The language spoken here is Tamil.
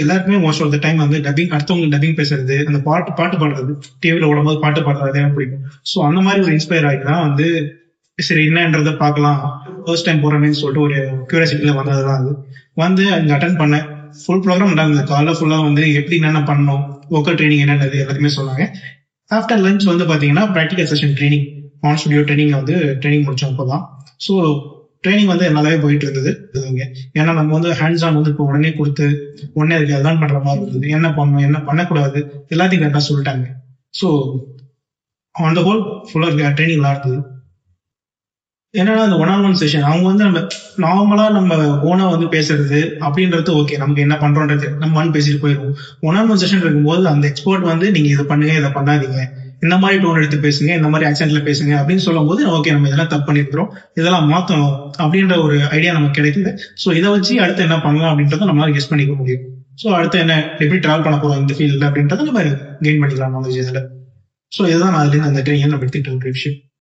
எல்லாருக்குமே மோஸ்ட் ஆஃப் த டைம் வந்து டப்பிங் அடுத்தவங்க டப்பிங் பேசுறது அந்த பாட்டு பாட்டு பாடுறது டிவில ஓடும்போது பாட்டு பாடுறது எனக்கு பிடிக்கும். ஸோ அந்த மாதிரி ஒரு இன்ஸ்பயர் ஆகி தான் வந்து சரி என்னன்றதை பார்க்கலாம். ஃபர்ஸ்ட் டைம் போறேன்னு சொல்லிட்டு ஒரு கியூரியாசிட்டியில வந்தது தான் அது. வந்து அங்கே அட்டன் பண்ணேன். ஃபுல் ப்ரோக்ராம் நடந்தது காலைல ஃபுல்லாக வந்து எப்படி என்னென்ன பண்ணணும் வோக்கல் ட்ரைனிங் என்னென்னது எல்லாத்தையுமே சொன்னாங்க. ஆஃப்டர் லஞ்ச் வந்து பார்த்தீங்கன்னா practical session training on studio training வந்து ட்ரைனிங் முடிச்சோம் அப்போதான். ஸோ ட்ரைனிங் வந்து நல்லாவே போயிட்டு இருந்தது ஏன்னா நம்ம வந்து ஹேண்ட்ஸ் ஆன் வந்து இப்போ உடனே கொடுத்து உடனே அதுக்கு அதான் பண்ற மாதிரி இருந்தது. என்ன பண்ணணும் என்ன பண்ணக்கூடாது எல்லாத்தையும் கரெக்டாக சொல்லிட்டாங்க. ஸோ ஆன் த ஹோல் ஃபுல்லாக ட்ரைனிங் நல்லா இருந்தது. என்னன்னா அந்த ஒன் ஆன் ஒன் செஷன் அவங்க வந்து நம்ம நார்மலா நம்ம ஓனா வந்து பேசுறது அப்படின்றது ஓகே நமக்கு என்ன பண்றோன்றது நம்ம ஒன் பேசிட்டு போயிடுவோம். ஒன் ஆன் ஒன் செஷன் இருக்கும்போது அந்த எக்ஸ்பர்ட் வந்து நீங்க இதை பண்ணுங்க இதை பண்ணாதீங்க. இந்த மாதிரி டோன் எடுத்து பேசுங்க இந்த மாதிரி ஆக்சென்ட்ல பேசுங்க அப்படின்னு சொல்லும்போது ஓகே நம்ம இதெல்லாம் தப்பு பண்ணிருக்கிறோம் இதெல்லாம் மாத்தணும் அப்படின்ற ஒரு ஐடியா நமக்கு கிடைக்குது. ஸோ இதை வச்சு அடுத்து என்ன பண்ணலாம் அப்படின்றத நம்மளால கெஸ் பண்ணிக்க முடியும். ஸோ அடுத்து என்ன எப்படி டிராவல் பண்ண போறோம் இந்த ஃபீல்டில் அப்படின்றத நம்ம கெயின் பண்ணிக்கலாம் நாலேஜ் இதில். ஸோ இதுதான் நான் அதுலேருந்து அந்த ட்ரெயின் நம்ம எடுத்துக்கிட்ட ஒரு விஷயம்.